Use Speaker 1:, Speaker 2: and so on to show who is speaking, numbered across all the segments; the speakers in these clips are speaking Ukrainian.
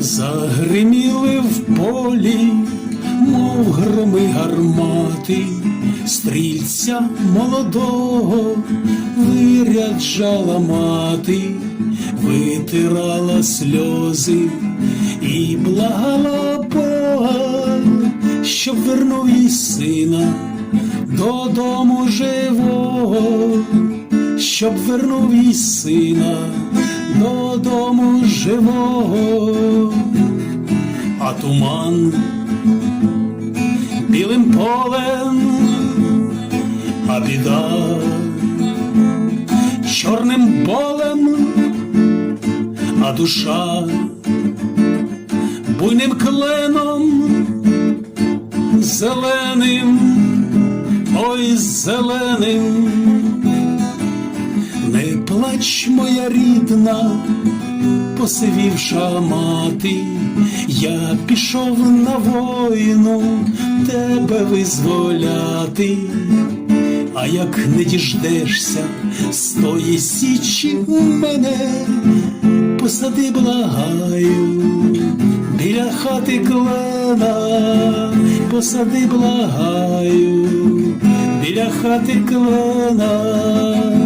Speaker 1: Загриміли в полі, мов громи гармати, стрільця молодого виряджала мати, витирала сльози і благала Бога, щоб вернув їй сина додому живого, щоб вернув їй сина додому живого, а туман білим полем, а біда чорним болем, а душа буйним кленом, зеленим, ой зеленим. Не плач, моя рідна, посивівша мати, я пішов на війну тебе визволяти, а як не діждешся з тої січі мене, посади благаю, біля хати клена, посади благаю, біля хати клена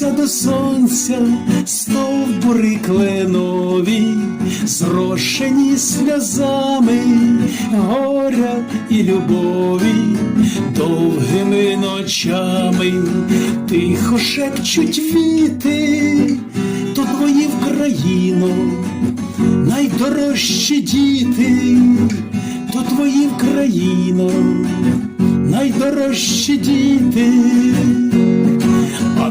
Speaker 1: Тянуться до сонця стовбури кленові, зрошені сльозами горя і любові, довгими ночами тихо шепчуть віти, то твої в країну, найдорожчі діти, то твої в країну, найдорожчі діти. А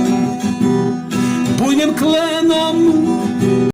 Speaker 1: буйним кленом.